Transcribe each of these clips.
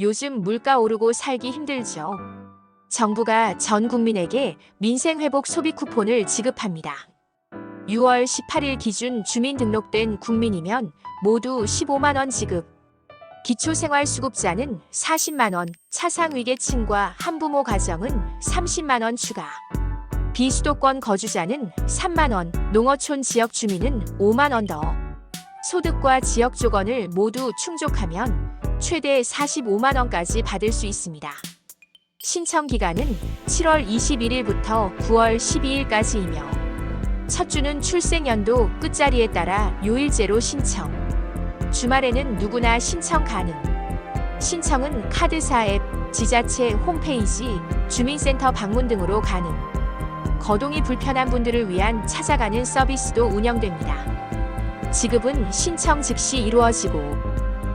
요즘 물가 오르고 살기 힘들죠. 정부가 전 국민에게 민생회복 소비 쿠폰을 지급합니다. 6월 18일 기준 주민 등록된 국민이면 모두 15만원 지급. 기초생활수급자는 40만원, 차상위계층과 한부모 가정은 30만원 추가. 비수도권 거주자는 3만원, 농어촌 지역 주민은 5만원 더. 소득과 지역 조건을 모두 충족하면 최대 45만원까지 받을 수 있습니다. 신청 기간은 7월 21일부터 9월 12일까지이며 첫 주는 출생 연도 끝자리에 따라 요일제로 신청. 주말에는 누구나 신청 가능. 신청은 카드사 앱, 지자체 홈페이지, 주민센터 방문 등으로 가능. 거동이 불편한 분들을 위한 찾아가는 서비스도 운영됩니다. 지급은 신청 즉시 이루어지고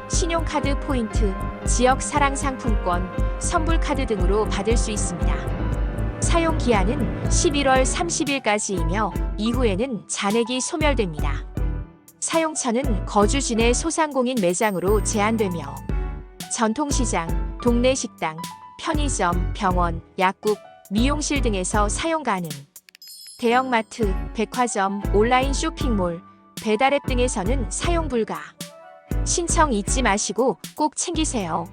신용카드 포인트, 지역 사랑 상품권, 선불카드 등으로 받을 수 있습니다. 사용 기한은 11월 30일까지이며 이후에는 잔액이 소멸됩니다. 사용처는 거주지 내 소상공인 매장으로 제한되며 전통시장, 동네 식당, 편의점, 병원, 약국, 미용실 등에서 사용 가능. 대형마트, 백화점, 온라인 쇼핑몰, 배달앱 등에서는 사용 불가. 신청 잊지 마시고 꼭 챙기세요.